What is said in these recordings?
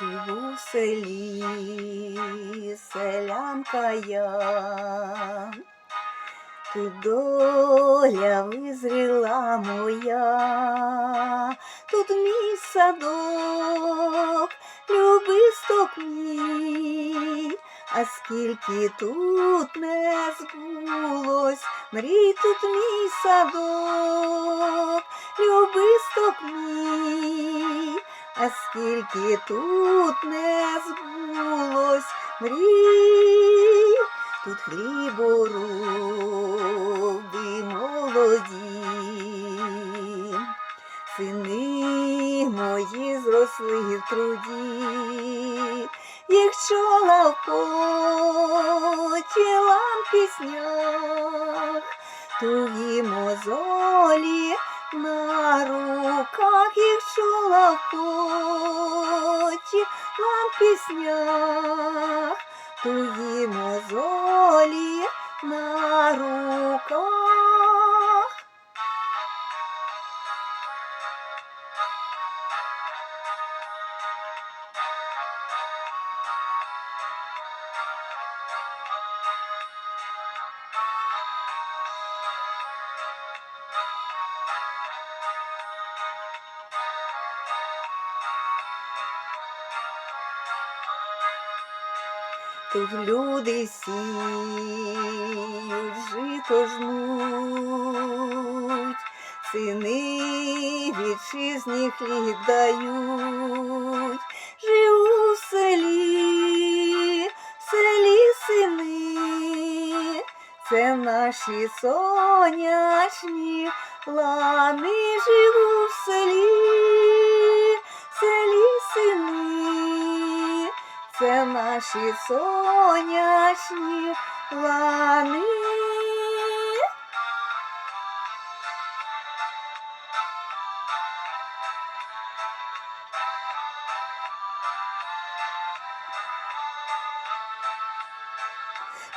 В селі, селянка я, тут доля визріла моя, тут мій садок, любисток мій, а скільки тут не збулось, мрій тут мій садок, любисток мій, а скільки тут не збулось, мрій, тут хлібороби молоді, сини мої зросли в труді, їх чола в поті лам піснях, тугі мозолі на руках їх чула нам піснях, тугі мозолі на руках. Тут люди сіють, жито жнуть, сини вітчизні хліб дають, живу в селі, в селі сини, це наші сонячні лани, живу в селі, Це наші сонячні лани.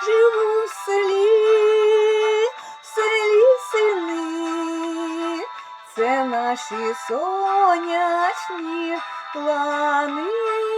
Живу в селі, в селі сини, це наші сонячні лани.